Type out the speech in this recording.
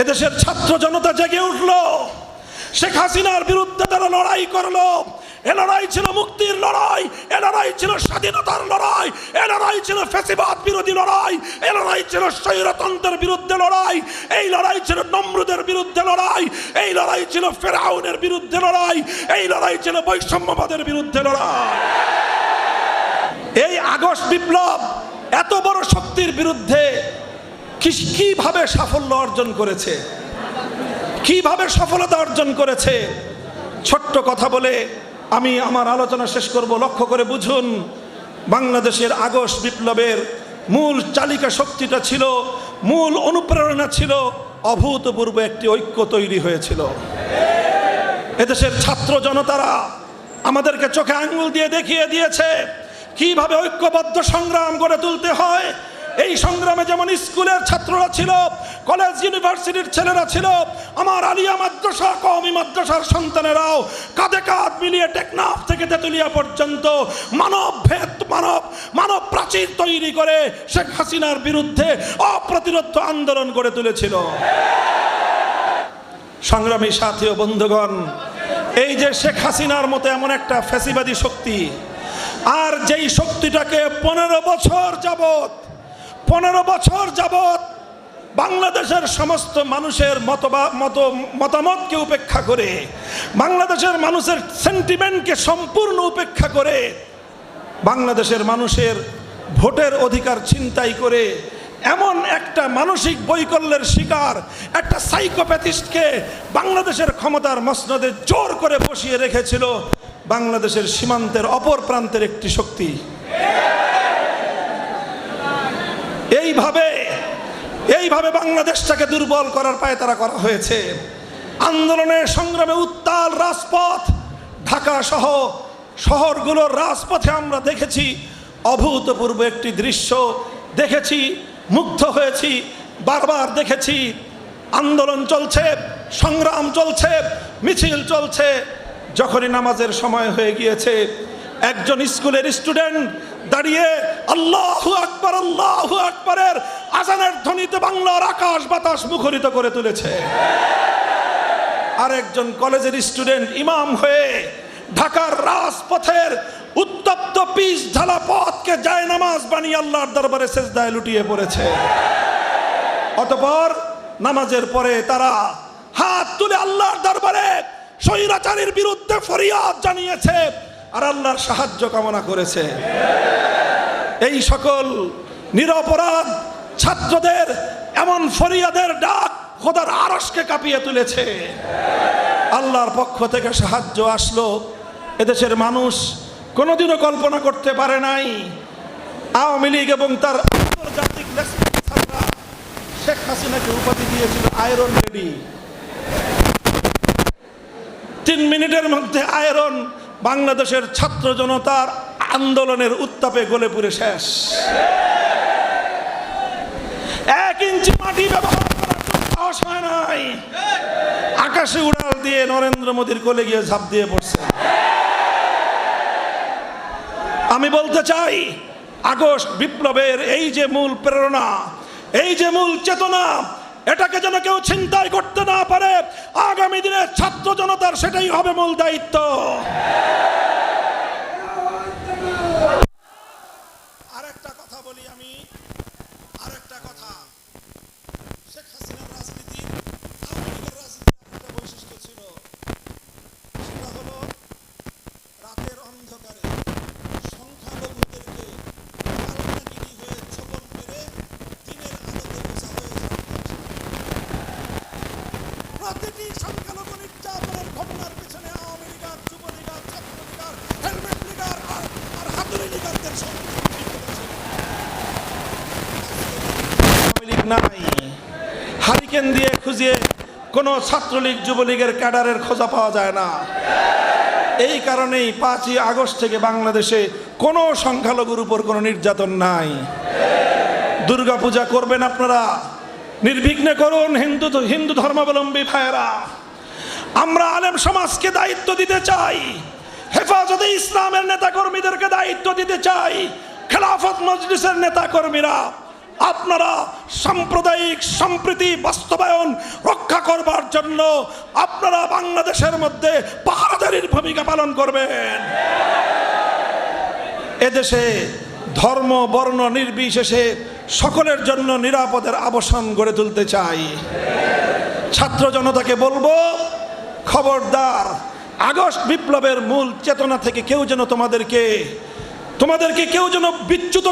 এদেশের ছাত্র জনতা জেগে উঠল। শেখ হাসিনার বিরুদ্ধে তারা লড়াই করল। এ লড়াই ছিল মুক্তির লড়াই, এ লড়াই ছিল স্বাধীনতার লড়াই, এ লড়াই ছিল ফেসিবাদ বিরোধী লড়াই, এ লড়াই ছিল স্বৈরতন্ত্রের বিরুদ্ধে লড়াই, এই লড়াই ছিল নমরুদের বিরুদ্ধে লড়াই, এই লড়াই ছিল ফেরাউনের বিরুদ্ধে লড়াই, এই লড়াই ছিল বৈষম্যবাদের বিরুদ্ধে লড়াই। এই আগস্ট বিপ্লব এত বড় শক্তির বিরুদ্ধে কীভাবে সাফল্য অর্জন করেছে? কীভাবে সফলতা অর্জন করেছে? ছোট্ট কথা বলে আমি আমার আলোচনা শেষ করব। লক্ষ্য করে বুঝুন, বাংলাদেশের আগস্ট বিপ্লবের মূল চালিকা শক্তিটা ছিল, মূল অনুপ্রেরণা ছিল, অভূতপূর্ব একটি ঐক্য তৈরি হয়েছিল। এদেশের ছাত্র জনতারা আমাদেরকে চোখে আঙ্গুল দিয়ে দেখিয়ে দিয়েছে, কীভাবে ঐক্যবদ্ধ সংগ্রাম গড়ে তুলতে হয় এই সংগ্রামে যেমন স্কুলের ছাত্ররা ছিল, কলেজ ইউনিভার্সিটির ছেলেরা ছিল, আমার আলিয়া মাদ্রাসা, কওমি মাদ্রাসার সন্তানেরাও কাঁধে কাঁধ মিলিয়ে টেকনাফ থেকে তেতুলিয়া পর্যন্ত মানব ভেদ, মানব মানব প্রাচীর তৈরি করে শেখ হাসিনার বিরুদ্ধে অপ্রতিরোধ আন্দোলন গড়ে তুলেছিল। সংগ্রামী সাথী ও বন্ধুগণ, এই যে শেখ হাসিনার মতো এমন একটা ফ্যাসিবাদী শক্তি, আর যেই শক্তিটাকে পনেরো বছর যাবত পনেরো বছর যাবত বাংলাদেশের সমস্ত মানুষের মতবা, মত, মতামতকে উপেক্ষা করে, বাংলাদেশের মানুষের সেন্টিমেন্টকে সম্পূর্ণ উপেক্ষা করে, বাংলাদেশের মানুষের ভোটের অধিকার ছিনতাই করে, এমন একটা মানসিক বৈকল্যের শিকার, একটা সাইকোপ্যাথিস্টকে বাংলাদেশের ক্ষমতার মসনদে জোর করে বসিয়ে রেখেছিল বাংলাদেশের সীমান্তের অপর প্রান্তের একটি শক্তি। এইভাবে এইভাবে বাংলাদেশটাকে দুর্বল করার পায়ে তারা করা হয়েছে। আন্দোলনের সংগ্রামে উত্তাল রাজপথ, ঢাকা সহ শহরগুলোর রাজপথে আমরা দেখেছি অভূতপূর্ব একটি দৃশ্য। দেখেছি, মুগ্ধ হয়েছি, বারবার দেখেছি। আন্দোলন চলছে, সংগ্রাম চলছে, মিছিল চলছে। যখনই নামাজের সময় হয়ে গিয়েছে একজন স্কুলের স্টুডেন্ট দাঁড়িয়ে আল্লাহ আকবর, আল্লাহ আকবরের আজানের ধ্বনিতে বাংলার আকাশ বাতাস মুখরিত করে তুলেছে। আর একজন কলেজের স্টুডেন্ট ইমাম হয়ে ঢাকার রাজপথের উত্তপ্ত পিস ঢালা পথকে যায় নামাজ বানিয়ে আল্লাহর দরবারে সেজদায় লুটিয়ে পড়েছে। অতপর নামাজের পরে তারা হাত তুলে আল্লাহর দরবারে স্বৈরাচারীর বিরুদ্ধে ফরিয়াদ জানিয়েছে। আর আল্লাহর সাহায্য কামনা করেছে। এই সকল নিরপরাধ ছাত্রদের এমন ফরিয়াদের ডাক খোদার আরসকে কাঁপিয়ে তুলেছে। আল্লাহর পক্ষ থেকে সাহায্য আসলো। এদেশের মানুষ কোনোদিনও কল্পনা করতে পারে নাই। আওয়ামী লীগ এবং তার আন্তর্জাতিক শেখ হাসিনাকে উপাধি দিয়েছিল আয়রন লেডি তিন মিনিটের মধ্যে আয়রন বাংলাদেশের ছাত্র জনতার আন্দোলনের উত্তাপে গলে পুরে শেষ। এক ইঞ্চি মাটি ব্যবহার আকাশে উড়াল দিয়ে নরেন্দ্র মোদীর কোলে গিয়ে ঝাঁপ দিয়ে পড়ছে। আমি বলতে চাই, আগস্ট বিপ্লবের এই যে মূল প্রেরণা, এই যে মূল চেতনা এটাকে যেন কেউ চিন্তাই করতে না পারে। আগামী দিনের ছাত্র জনতার সেটাই হবে মূল দায়িত্ব। আওয়ামী নাই। হারিকেন দিয়ে খুঁজিয়ে কোনো ছাত্রলীগ, যুবলীগের ক্যাডারের খোঁজা পাওয়া যায় না। এই কারণেই পাঁচই আগস্ট থেকে বাংলাদেশে কোনো সংখ্যালঘুর উপর কোনো নির্যাতন নাই। দুর্গাপূজা করবেন আপনারা। নির্বিঘ্নে করুন হিন্দু হিন্দু ধর্মাবলম্বী ভাইয়েরা। আমরা আলেম সমাজকে দায়িত্ব দিতে চাই। হেফাজতে ইসলামের নেতাকর্মীদেরকে দায়িত্ব দিতে চাই। খেলাফত মজলিসের নেতাকর্মীরা আপনারা সাম্প্রদায়িক সম্প্রীতি বাস্তবায়ন রক্ষা করবার জন্য আপনারা বাংলাদেশের মধ্যে পাহারাদারির ভূমিকা পালন করবেন। এদেশে ধর্ম, বর্ণ নির্বিশেষে সকলের জন্য নিরাপদের আবসান গড়ে তুলতে চাই। ছাত্র জনতাকে বলব, খবরদার, আগস্ট বিপ্লবের মূল চেতনা থেকে কেউ যেন তোমাদেরকে তোমাদেরকে কেউ যেন বিচ্যুত